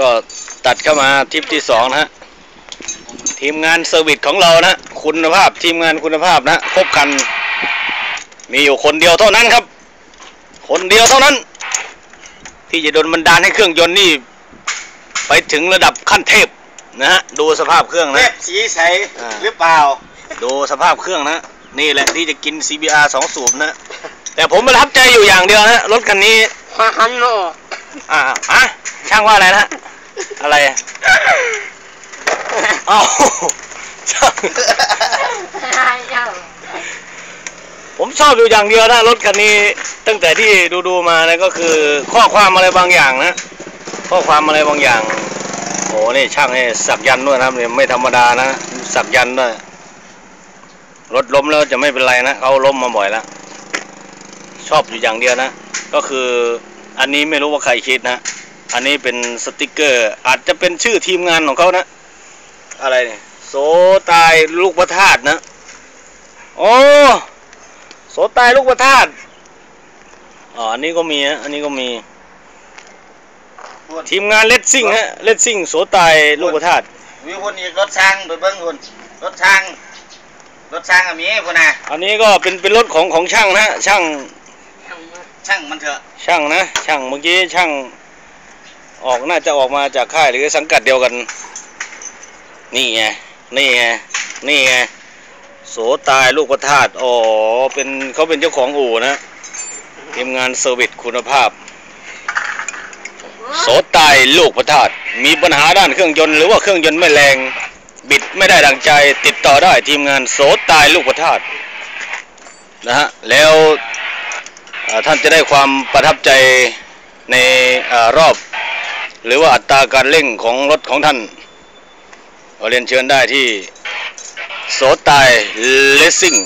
ก็ตัดเข้ามาทริปที่สองนะฮะทีมงานเซอร์วิสของเรานะคุณภาพทีมงานคุณภาพนะพบกัน มีอยู่คนเดียวเท่านั้นครับ คนเดียวเท่านั้น ที่จะโดนบันดาลให้เครื่องยนต์นี่ ไปถึงระดับขั้นเทพนะฮะดูสภาพเครื่องเทนะพสีใสอ่าหรือเปล่า ดูสภาพเครื่องนะ นี่แหละที่จะกิน CBR สองสูบนะ แต่ผมประทับใจอยู่อย่างเดียวนะรถคันนี้มาหันโนอ่าอะช่างว่าอะไรนะ อะไรอะเอ้าช่างผมชอบอยู่อย่างเดียวนะรถคันนี้ตั้งแต่ที่ดูดูๆมานะก็คือ ข้อความอะไรบางอย่างนะ ข้อความอะไรบางอย่างโอ้นี่ช่างนี่สักยันต์ด้วยนะครับเนี่ยไม่ธรรมดานะ สักยันต์ด้วยรถล้มแล้วจะไม่เป็นไรนะเขาล้มมาบ่อยแล้วชอบอยู่อย่างเดียวนะ ก็คืออันนี้ไม่รู้ว่าใครคิดนะ อันนี้เป็นสติกเกอร์ อาจจะเป็นชื่อทีมงานของเขานะ อะไรเนี่ยโสตายลูกประทาดนะ โอ้โสตายลูกประทาดอ๋ออันนี้ก็มีฮะอันนี้ก็มี ทีมงานเลดซิ่งฮะเลดซิ่งโสตายลูกประทาดวิวคนอีกรถช่างไปเบิ้งคนรถช่างรถช่างอะมีคนน่ะอันนี้ก็เป็นเป็นรถของของช่างนะช่างช่างมันเถอะช่างนะ ช่างเมื่อกี้ช่าง ออกน่าจะออกมาจากค่ายหรือสังกัดเดียวกัน นี่ไง นี่ไง นี่ไง โสตายลูกประทาดอ๋อ เป็นเขาเป็นเจ้าของอู่นะทีมงานเซอร์วิสคุณภาพ โสตายลูกประทาดมีปัญหาด้านเครื่องยนต์หรือว่าเครื่องยนต์ไม่แรง บิดไม่ได้ดังใจ ติดต่อได้ทีมงานโสตายลูกประทาดนะฮะ แล้วท่านจะได้ความประทับใจในอรอบ หรือว่าอัตราการเร่งของรถของท่านขอเรียนเชิญได้ที่โสตายเลสซิ่ง